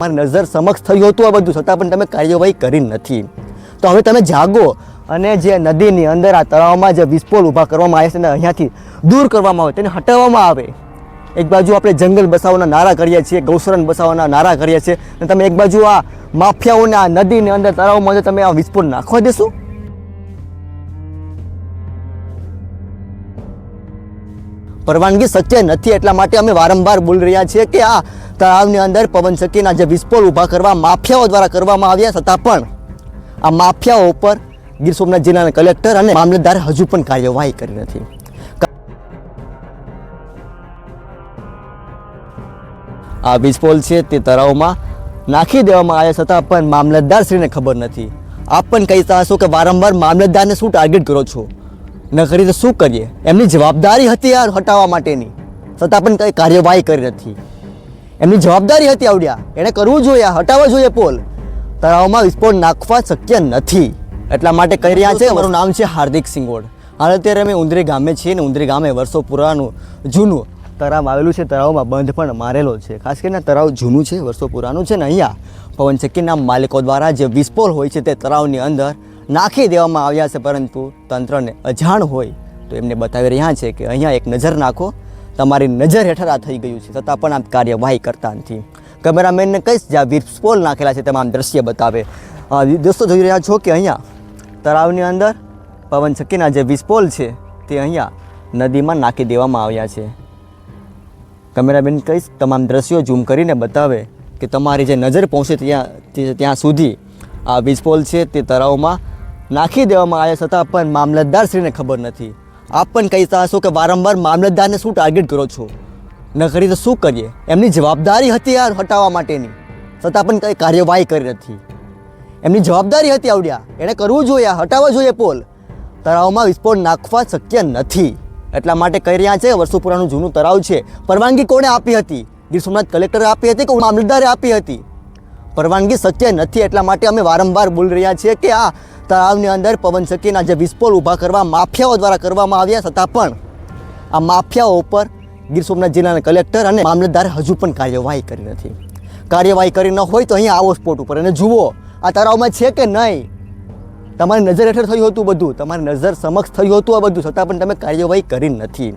મારી નજર સમક્ષ થયું હતું આ બધું, છતાં પણ તમે કાર્યવાહી કરી નથી. તો હવે તમે જાગો અને જે નદીની અંદર આ તળાવમાં જે વિસ્ફોટ ઊભા કરવામાં આવે છે અને અહીંયાથી દૂર કરવામાં આવે, તેને હટાવવામાં આવે. એક બાજુ આપણે જંગલ બસાવવાના નારા કરીએ છીએ, ગૌસરણ બસાવવાના નારા કરીએ છીએ, અને તમે એક બાજુ આ માફિયાઓને આ નદીની અંદર તળાવમાં જો તમે આ વિસ્ફોટ નાખવા દેશો? પરવાનગી શક્ય નથી એટલા માટે અમે વારંવાર બોલી રહ્યા છીએ કે આ તળાવની અંદર પવન શક્તિના જે વિસ્ફોટ ઊભા કરવા માફિયાઓ દ્વારા કરવામાં આવ્યા છતાં પણ આ માફિયાઓ ઉપર ગીર સોમનાથ જિલ્લાના કલેક્ટર અને મામલતદારે હજુ પણ કાર્યવાહી કરી નથી. આ વિસ્ફોટ છે તે તળાવમાં નાખી દેવામાં આવ્યા છતાં પણ મામલતદારશ્રીને ખબર નથી. આપ પણ કહી હશો કે વારંવાર મામલતદારને શું ટાર્ગેટ કરો છો? ન કરી તો શું કરીએ? એમની જવાબદારી હતી આ હટાવવા માટેની. છતાં પણ કંઈ કાર્યવાહી કરી નથી. એમની જવાબદારી હતી આવડ્યા. એણે કરવું જોઈએ, હટાવવા જોઈએ પોલ. તળાવમાં વિસ્ફોટ નાખવા શક્ય નથી. એટલા માટે કહી રહ્યા છે, મારું નામ છે હાર્દિક સિંગોડ. હાલ અત્યારે અમે ઉંદરી ગામે છીએ ને ઉંદરી ગામે વર્ષો પુરાનું, જૂનું તળાવ આવેલું છે. તળાવમાં બંધ પણ મારેલો છે. ખાસ કરીને તળાવ જૂનું છે, વર્ષો પુરાનું છે ને અહીંયા. પવન ચક્કીના માલિકો દ્વારા જે વિસ્ફોટ હોય છે તે તળાવની અંદર નાખી દેવામાં આવ્યા છે, પરંતુ તંત્રને અજાણ હોય તો એમને બતાવી રહ્યા છે કે અહીંયા એક નજર નાખો. તમારી નજર હેઠળ આ થઈ ગયું છે, છતાં પણ આ કાર્યવાહી કરતા નથી. કેમેરામેનને કહીશ જ્યાં વિસ્ફોલ નાખેલા છે તેમાં આમ દ્રશ્ય બતાવે. દોસ્તો જોઈ રહ્યા છો કે અહીંયા તળાવની અંદર પવન ચક્કીના જે વિસ્ફોલ છે તે અહીંયા નદીમાં નાખી દેવામાં આવ્યા છે. કેમેરામેન કહીશ તમામ દ્રશ્યો ઝૂમ કરીને બતાવે કે તમારી જે નજર પહોંચે ત્યાં ત્યાં સુધી આ વિસ્ફોટ છે તે તળાવમાં નાખી દેવામાં આવ્યા છતાં પણ મામલતદારશ્રીને ખબર નથી. આપ પણ કહેતા હશો કે વારંવાર મામલતદારને શું ટાર્ગેટ કરો છો? ન કરી તો શું કરીએ? એમની જવાબદારી હતી આ હટાવવા માટેની. છતાં પણ કંઈ કાર્યવાહી કરી નથી. એમની જવાબદારી હતી આવડ્યા. એણે કરવું જોઈએ, હટાવવા જોઈએ પોલ. તળાવમાં વિસ્ફોટ નાખવા શક્ય નથી. એટલા માટે કહી રહ્યા છે, વર્ષો પુરાનું જૂનું તળાવ છે. પરવાનગી કોણે આપી હતી? ગીર સોમનાથ કલેક્ટરે આપી હતી કે મામલતદારે આપી હતી? પરવાનગી શક્ય નથી એટલા માટે અમે વારંવાર બોલી રહ્યા છીએ કે આ તળાવની અંદર પવન ચક્કીના જે વિસ્ફોટ ઊભા કરવા માફિયાઓ દ્વારા કરવામાં આવ્યા છતાં પણ આ માફિયાઓ ઉપર ગીર સોમનાથ જિલ્લાના કલેક્ટર અને મામલતદારે હજુ પણ કાર્યવાહી કરી નથી. કાર્યવાહી કરી ન હોય તો અહીંયા આવો સ્પોટ ઉપર. અને જુઓ, આ તળાવમાં છે કે નહીં? તમારી નજર હેઠળ થયું હતું બધું. તમારી નજર સમક્ષ થયું હતું આ બધું. છતાં પણ તમે કાર્યવાહી કરી નથી.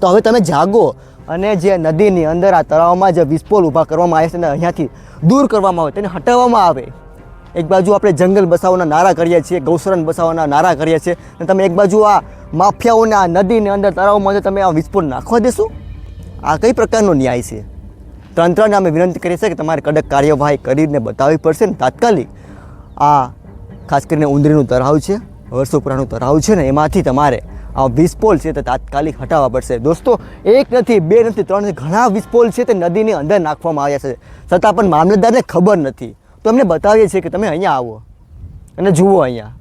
તો હવે તમે જાગો અને જે નદીની અંદર આ તળાવમાં જે વિસ્ફોટ ઊભા કરવામાં આવે છે ને અહીંયાથી દૂર કરવામાં આવે, તેને હટાવવામાં આવે. એક બાજુ આપણે જંગલ બસાવવાના નારા કરીએ છીએ, ગૌસરણ બસાવવાના નારા કરીએ છીએ, અને તમે એક બાજુ આ માફિયાઓને આ નદીની અંદર તળાવમાં જો તમે આ વિસ્ફોટ નાખવા દેશો, આ કઈ પ્રકારનો ન્યાય છે? તંત્રને અમે વિનંતી કરીએ છીએ કે તમારે કડક કાર્યવાહી કરીને બતાવવી પડશે ને તાત્કાલિક. આ ખાસ કરીને ઉંદરીનું તળાવ છે વર્ષો પુરાણું તળાવ છે ને, એમાંથી તમારે આ વિસ્પોલ છે તે તાત્કાલિક હટાવવા પડશે. દોસ્તો, એક નથી, બે નથી, ત્રણ નથી, ઘણા વિસ્પોલ છે તે નદીની અંદર નાખવામાં આવ્યા છે. છતાં પણ મામલતદારને ખબર નથી. તો અમને બતાવીએ છીએ કે તમે અહીંયા આવો અને જુઓ અહીંયા.